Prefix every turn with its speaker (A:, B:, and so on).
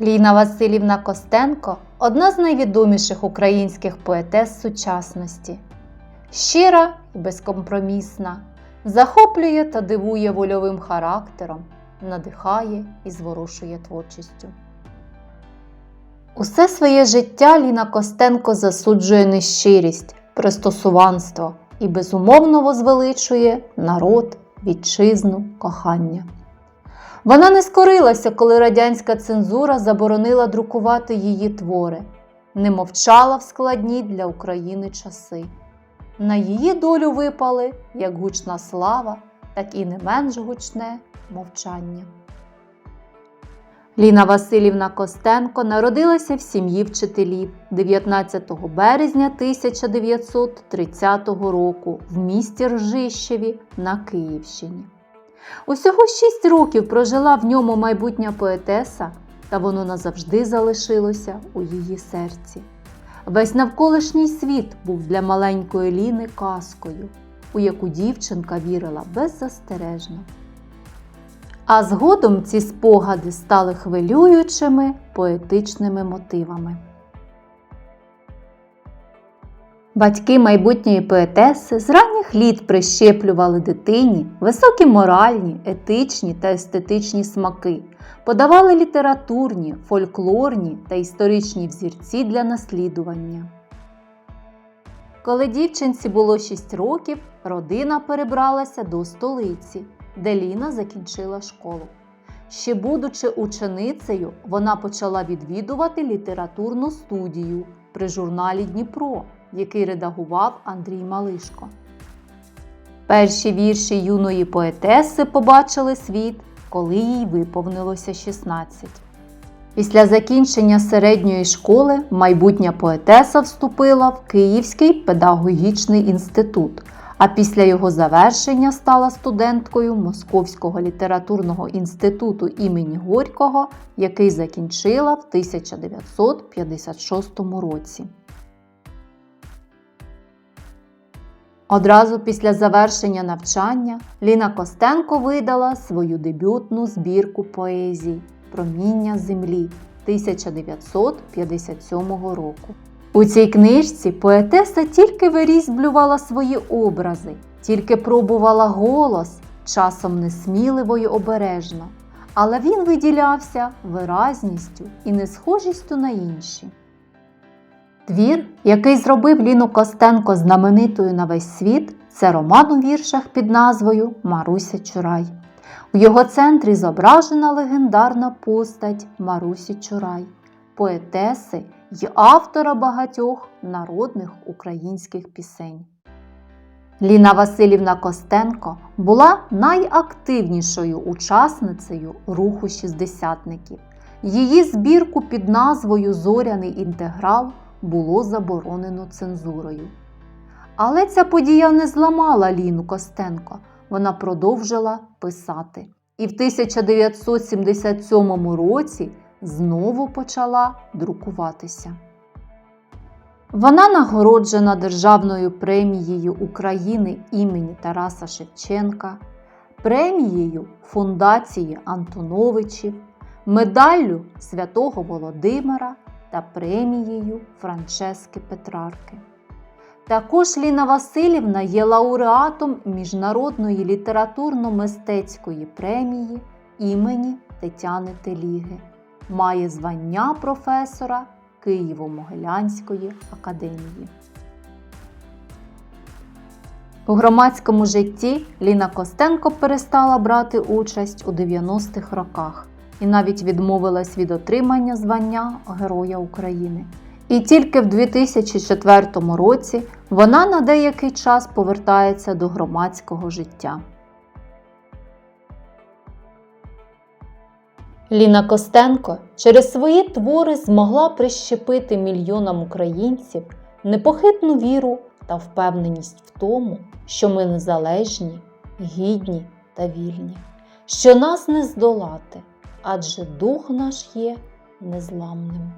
A: Ліна Васильівна Костенко одна з найвідоміших українських поетес сучасності. Щира і безкомпромісна, захоплює та дивує вольовим характером, надихає і зворушує творчістю. Усе своє життя Ліна Костенко засуджує нещирість, пристосуванство і безумовно возвеличує народ, вітчизну, кохання. Вона не скорилася, коли радянська цензура заборонила друкувати її твори, не мовчала в складні для України часи. На її долю випали як гучна слава, так і не менш гучне мовчання. Ліна Васильівна Костенко народилася в сім'ї вчителів 19 березня 1930 року в місті Ржищеві на Київщині. Усього шість років прожила в ньому майбутня поетеса, та воно назавжди залишилося у її серці. Весь навколишній світ був для маленької Ліни казкою, у яку дівчинка вірила беззастережно. А згодом ці спогади стали хвилюючими поетичними мотивами. Батьки майбутньої поетеси з ранніх літ прищеплювали дитині високі моральні, етичні та естетичні смаки, подавали літературні, фольклорні та історичні взірці для наслідування. Коли дівчинці було 6 років, родина перебралася до столиці, де Ліна закінчила школу. Ще будучи ученицею, вона почала відвідувати літературну студію при журналі Дніпро, який редагував Андрій Малишко. Перші вірші юної поетеси побачили світ, коли їй виповнилося 16. Після закінчення середньої школи майбутня поетеса вступила в Київський педагогічний інститут, а після його завершення стала студенткою Московського літературного інституту імені Горького, який закінчила в 1956 році. Одразу після завершення навчання Ліна Костенко видала свою дебютну збірку поезій Проміння землі 1957 року. У цій книжці поетеса тільки вирізблювала свої образи, тільки пробувала голос, часом несміливо й обережно, але він виділявся виразністю і несхожістю на інші. Твір, який зробив Ліну Костенко знаменитою на весь світ, це роман у віршах під назвою Маруся Чурай. У його центрі зображена легендарна постать Марусі Чурай, поетеси й автора багатьох народних українських пісень. Ліна Васильівна Костенко була найактивнішою учасницею руху шістдесятників. Її збірку під назвою Зоряний інтеграл було заборонено цензурою. Але ця подія не зламала Ліну Костенко. Вона продовжила писати. І в 1977 році знову почала друкуватися. Вона нагороджена Державною премією України імені Тараса Шевченка, премією Фундації Антоновичів, медаллю Святого Володимира та премією Франчески Петрарки. Також Ліна Васильівна є лауреатом Міжнародної літературно-мистецької премії імені Тетяни Теліги, має звання професора Києво-Могилянської академії. У громадському житті Ліна Костенко перестала брати участь у 90-х роках і навіть відмовилась від отримання звання Героя України. І тільки в 2004 році вона на деякий час повертається до громадського життя. Ліна Костенко через свої твори змогла прищепити мільйонам українців непохитну віру та впевненість в тому, що ми незалежні, гідні та вільні, що нас не здолати, адже дух наш є незламним.